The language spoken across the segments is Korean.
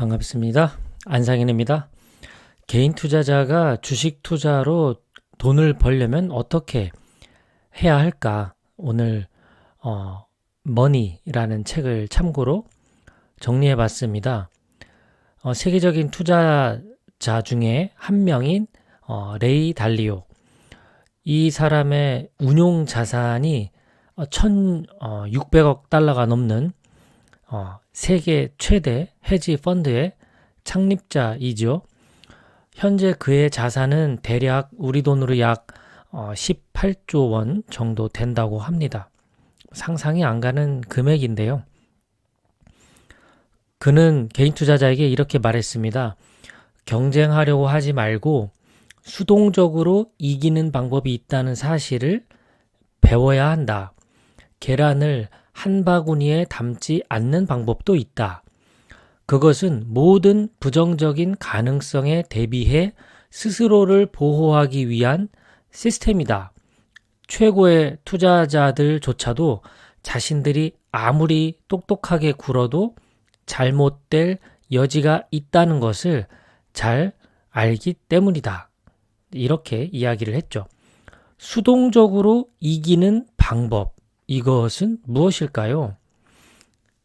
반갑습니다. 안상인입니다. 개인 투자자가 주식 투자로 돈을 벌려면 어떻게 해야 할까? 오늘 어, 머니라는 책을 참고로 정리해 봤습니다. 어, 세계적인 투자자 중에 한 명인 어, 레이 달리오. 이 사람의 운용 자산이 1,600억 어, 달러가 넘는 어, 세계 최대 헤지 펀드의 창립자이죠. 현재 그의 자산은 대략 우리 돈으로 약 18조 어, 원 정도 된다고 합니다. 상상이 안 가는 금액인데요. 그는 개인 투자자에게 이렇게 말했습니다. 경쟁하려고 하지 말고 수동적으로 이기는 방법이 있다는 사실을 배워야 한다. 계란을 한 바구니에 담지 않는 방법도 있다. 그것은 모든 부정적인 가능성에 대비해 스스로를 보호하기 위한 시스템이다. 최고의 투자자들조차도 자신들이 아무리 똑똑하게 굴어도 잘못될 여지가 있다는 것을 잘 알기 때문이다. 이렇게 이야기를 했죠. 수동적으로 이기는 방법. 이것은 무엇일까요?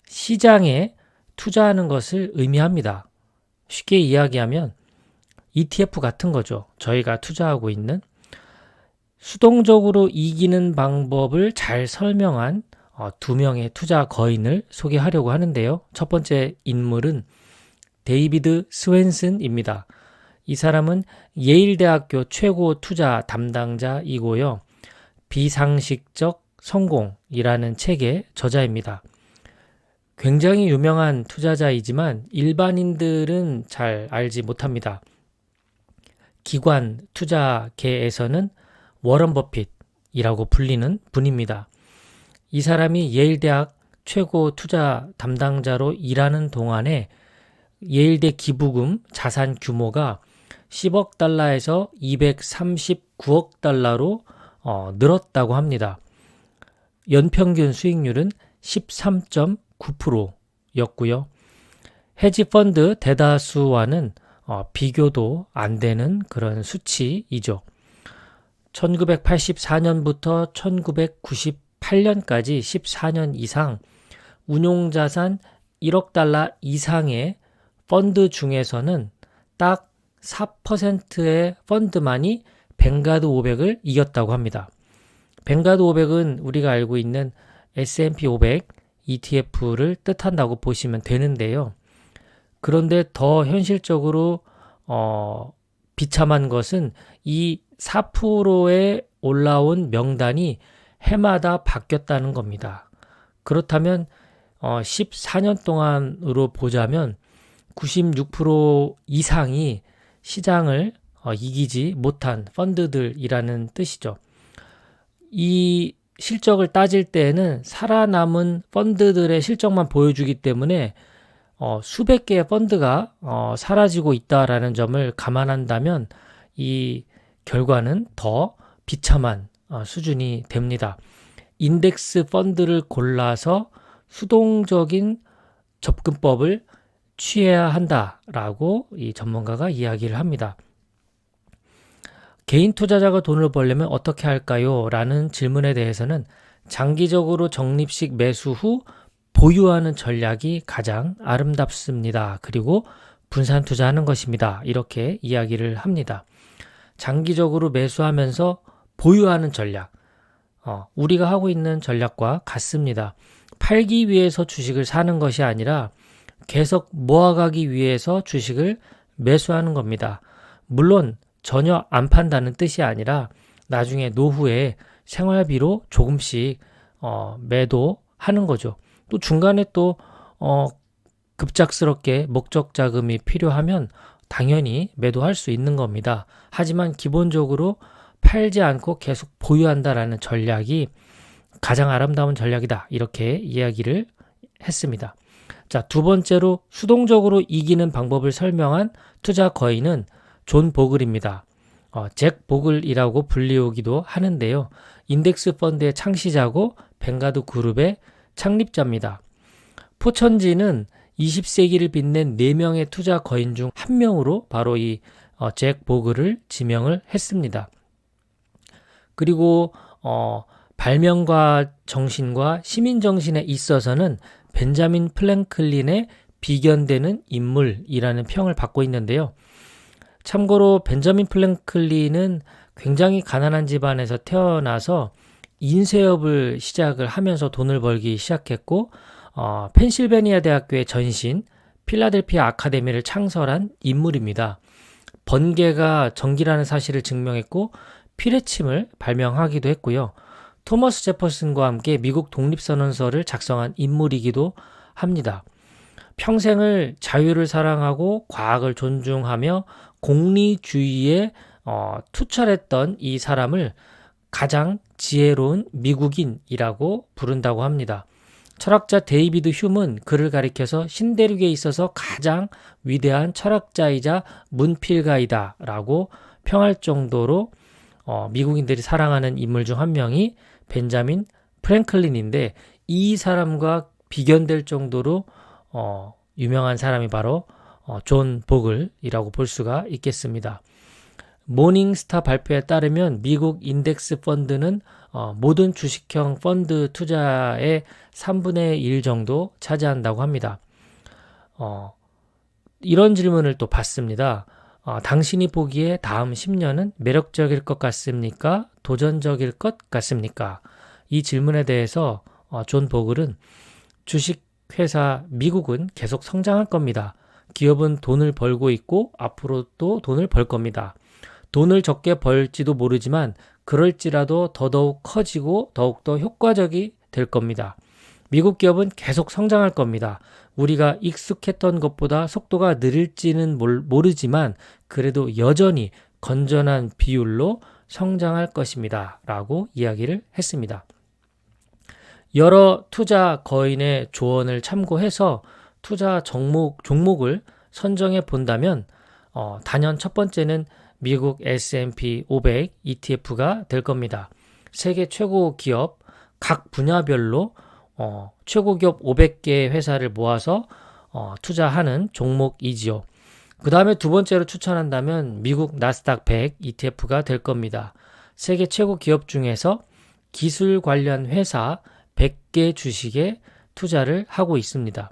시장에 투자하는 것을 의미합니다. 쉽게 이야기하면 ETF 같은 거죠. 저희가 투자하고 있는 수동적으로 이기는 방법을 잘 설명한 어, 두 명의 투자 거인을 소개하려고 하는데요. 첫 번째 인물은 데이비드 스웬슨입니다. 이 사람은 예일대학교 최고 투자 담당자이고요. 비상식적 성공이라는 책의 저자입니다. 굉장히 유명한 투자자이지만 일반인들은 잘 알지 못합니다. 기관 투자계에서는 워런 버핏이라고 불리는 분입니다. 이 사람이 예일대학 최고 투자 담당자로 일하는 동안에 예일대 기부금 자산 규모가 10억 달러에서 239억 달러로 어, 늘었다고 합니다. 연평균 수익률은 13.9%였고요. 헤지펀드 대다수와는 어, 비교도 안 되는 그런 수치이죠. 1984년부터 1998년까지 14년 이상 운용자산 1억 달러 이상의 펀드 중에서는 딱 4%의 펀드만이 뱅가드 500을 이겼다고 합니다. 뱅가드 500은 우리가 알고 있는 S&P 500 ETF를 뜻한다고 보시면 되는데요. 그런데 더 현실적으로 어, 비참한 것은 이 4%에 올라온 명단이 해마다 바뀌었다는 겁니다. 그렇다면 어, 14년 동안으로 보자면 96% 이상이 시장을 어, 이기지 못한 펀드들이라는 뜻이죠. 이 실적을 따질 때에는 살아남은 펀드들의 실적만 보여주기 때문에 어, 수백 개의 펀드가 어, 사라지고 있다라는 점을 감안한다면 이 결과는 더 비참한 어, 수준이 됩니다. 인덱스 펀드를 골라서 수동적인 접근법을 취해야 한다라고 이 전문가가 이야기를 합니다. 개인 투자자가 돈을 벌려면 어떻게 할까요? 라는 질문에 대해서는 장기적으로 적립식 매수 후 보유하는 전략이 가장 아름답습니다. 그리고 분산 투자하는 것입니다. 이렇게 이야기를 합니다. 장기적으로 매수하면서 보유하는 전략. 어, 우리가 하고 있는 전략과 같습니다. 팔기 위해서 주식을 사는 것이 아니라 계속 모아가기 위해서 주식을 매수하는 겁니다. 물론 전혀 안 판다는 뜻이 아니라 나중에 노후에 생활비로 조금씩 어, 매도하는 거죠. 또 중간에 또 어, 급작스럽게 목적 자금이 필요하면 당연히 매도할 수 있는 겁니다. 하지만 기본적으로 팔지 않고 계속 보유한다라는 전략이 가장 아름다운 전략이다. 이렇게 이야기를 했습니다. 자, 두 번째로 수동적으로 이기는 방법을 설명한 투자 거인은 존 보글입니다. 어, 잭 보글이라고 불리우기도 하는데요. 인덱스 펀드의 창시자고 벵가드 그룹의 창립자입니다. 포천지는 20세기를 빛낸 4명의 투자 거인 중 한 명으로 바로 이 어, 잭 보그를 지명을 했습니다. 그리고 어, 발명가 정신과 시민 정신에 있어서는 벤자민 플랭클린의 비견되는 인물이라는 평을 받고 있는데요. 참고로 벤자민 플랭클린은 굉장히 가난한 집안에서 태어나서 인쇄업을 시작을 하면서 돈을 벌기 시작했고 어, 펜실베니아 대학교의 전신 필라델피아 아카데미를 창설한 인물입니다. 번개가 전기라는 사실을 증명했고 피레침을 발명하기도 했고요. 토머스 제퍼슨과 함께 미국 독립선언서를 작성한 인물이기도 합니다. 평생을 자유를 사랑하고 과학을 존중하며 공리주의에 어, 투철했던 이 사람을 가장 지혜로운 미국인이라고 부른다고 합니다. 철학자 데이비드 휴은 그를 가리켜서 신대륙에 있어서 가장 위대한 철학자이자 문필가이다 라고 평할 정도로 어, 미국인들이 사랑하는 인물 중 한 명이 벤자민 프랭클린인데 이 사람과 비견될 정도로 어, 유명한 사람이 바로 어, 존 보글이라고 볼 수가 있겠습니다. 모닝스타 발표에 따르면 미국 인덱스 펀드는 어, 모든 주식형 펀드 투자의 3분의 1 정도 차지한다고 합니다. 어, 이런 질문을 또 받습니다. 어, 당신이 보기에 다음 10년은 매력적일 것 같습니까? 도전적일 것 같습니까? 이 질문에 대해서 어, 존 보글은 주식회사 미국은 계속 성장할 겁니다. 기업은 돈을 벌고 있고 앞으로도 돈을 벌 겁니다. 돈을 적게 벌지도 모르지만 그럴지라도 더더욱 커지고 더욱더 효과적이 될 겁니다. 미국 기업은 계속 성장할 겁니다. 우리가 익숙했던 것보다 속도가 느릴지는 모르지만 그래도 여전히 건전한 비율로 성장할 것입니다. 라고 이야기를 했습니다. 여러 투자 거인의 조언을 참고해서 투자 종목, 종목을 선정해 본다면 어, 단연 첫 번째는 미국 S&P 500 ETF가 될 겁니다. 세계 최고 기업 각 분야별로 어, 최고 기업 500개 회사를 모아서 어, 투자하는 종목이지요. 그 다음에 두 번째로 추천한다면 미국 나스닥 100 ETF가 될 겁니다. 세계 최고 기업 중에서 기술 관련 회사 100개 주식에 투자를 하고 있습니다.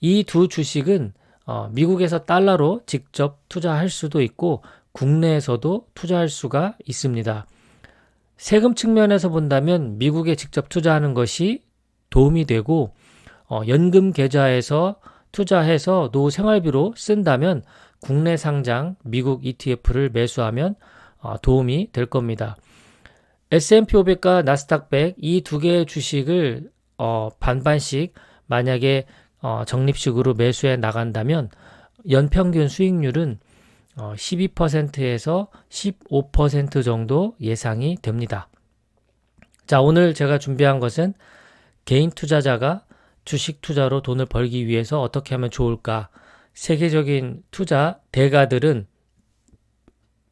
이 두 주식은 어, 미국에서 달러로 직접 투자할 수도 있고 국내에서도 투자할 수가 있습니다. 세금 측면에서 본다면 미국에 직접 투자하는 것이 도움이 되고 어, 연금 계좌에서 투자해서 노후 생활비로 쓴다면 국내 상장 미국 ETF를 매수하면 어, 도움이 될 겁니다. S&P 500과 나스닥 100 이 두 개의 주식을 어, 반반씩 만약에 어, 적립식으로 매수해 나간다면 연평균 수익률은 어, 12%에서 15% 정도 예상이 됩니다. 자, 오늘 제가 준비한 것은 개인 투자자가 주식 투자로 돈을 벌기 위해서 어떻게 하면 좋을까? 세계적인 투자 대가들은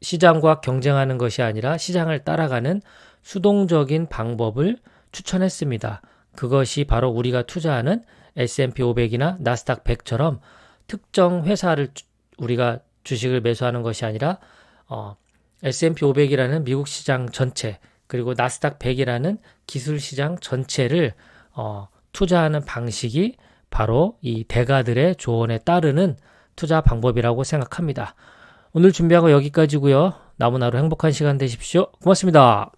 시장과 경쟁하는 것이 아니라 시장을 따라가는 수동적인 방법을 추천했습니다. 그것이 바로 우리가 투자하는 S&P 500이나 나스닥 100처럼 특정 회사를 우리가 주식을 매수하는 것이 아니라 어, S&P 500이라는 미국 시장 전체 그리고 나스닥 100이라는 기술 시장 전체를 어, 투자하는 방식이 바로 이 대가들의 조언에 따르는 투자 방법이라고 생각합니다. 오늘 준비한 거 여기까지고요. 남은 하루 행복한 시간 되십시오. 고맙습니다.